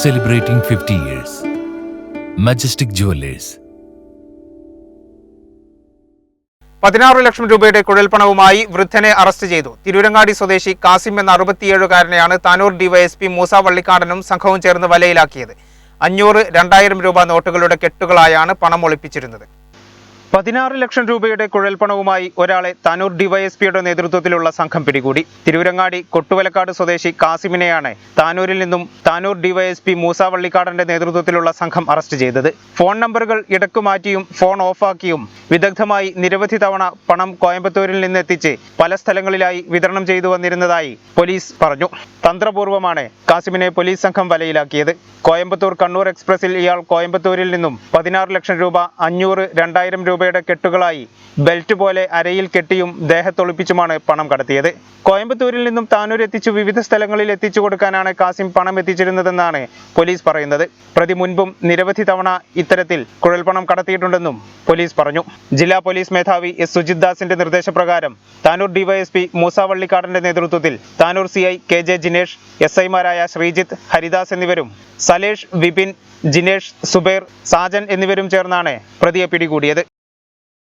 celebrating 50 years. Majestic Jewelers. പതിനാറ് ലക്ഷം രൂപയുടെ കുഴൽപ്പണവുമായി വൃദ്ധനെ അറസ്റ്റ് ചെയ്തു തിരൂരങ്ങാടി സ്വദേശി കാസിം എന്ന അറുപത്തിയേഴുകാരനെയാണ് താനൂർ ഡിവൈഎസ്പി മൂസ വള്ളിക്കാടനും സംഘവും ചേർന്ന് വലയിലാക്കിയത് അഞ്ഞൂറ് രണ്ടായിരം രൂപ നോട്ടുകളുടെ കെട്ടുകളായാണ് പണം ഒളിപ്പിച്ചിരുന്നത് പതിനാറ് ലക്ഷം രൂപയുടെ കുഴൽപ്പണവുമായി ഒരാളെ താനൂർ ഡിവൈഎസ്പിയുടെ നേതൃത്വത്തിലുള്ള സംഘം പിടികൂടി. തിരുവരങ്ങാടി കൊട്ടുവലക്കാട് സ്വദേശി കാസിമിനെയാണ് താനൂരിൽ നിന്നും താനൂർ ഡിവൈഎസ്പി മൂസ വള്ളിക്കാടന്റെ നേതൃത്വത്തിലുള്ള സംഘം അറസ്റ്റ് ചെയ്തത്. ഫോൺ നമ്പറുകൾ ഇടക്കു മാറ്റിയും ഫോൺ ഓഫാക്കിയും വിദഗ്ധമായി നിരവധി തവണ പണം കോയമ്പത്തൂരിൽ നിന്ന് എത്തിച്ച് പല സ്ഥലങ്ങളിലായി വിതരണം ചെയ്തു വന്നിരുന്നതായി പോലീസ് പറഞ്ഞു. തന്ത്രപൂർവമാണ് കാസിമിനെ പോലീസ് സംഘം വലയിലാക്കിയത്. കോയമ്പത്തൂർ കണ്ണൂർ എക്സ്പ്രസിൽ ഇയാൾ കോയമ്പത്തൂരിൽ നിന്നും പതിനാറ് ലക്ഷം രൂപ അഞ്ഞൂറ് രണ്ടായിരം രൂപയുടെ കെട്ടുകളായി ബെൽറ്റ് പോലെ അരയിൽ കെട്ടിയും ദേഹത്തൊളിപ്പിച്ചുമാണ് പണം കടത്തിയത്. കോയമ്പത്തൂരിൽ നിന്നും താനൂർ എത്തിച്ചു വിവിധ സ്ഥലങ്ങളിൽ എത്തിച്ചു കൊടുക്കാനാണ് കാസിം പണം എത്തിച്ചിരുന്നതെന്നാണ് പോലീസ് പറയുന്നത്. പ്രതി മുൻപും നിരവധി തവണ ഇത്തരത്തിൽ കുഴൽപ്പണം കടത്തിയിട്ടുണ്ടെന്നും പോലീസ് പറഞ്ഞു. ജില്ലാ പോലീസ് മേധാവി എസ് സുജിത് ദാസിന്റെ നിർദ്ദേശപ്രകാരം താനൂർ ഡിവൈഎസ്പി മൂസ വള്ളിക്കാടന്റെ നേതൃത്വത്തിൽ Tanur C I K J Jinesh S ഐമാരായ ശ്രീജിത്ത് ഹരിദാസ് എന്നിവരും സലേഷ് വിപിൻ ജിനേഷ് സുബൈർ സാജൻ എന്നിവരും ചേർന്നാണ് പ്രതിയെ പിടികൂടിയത്.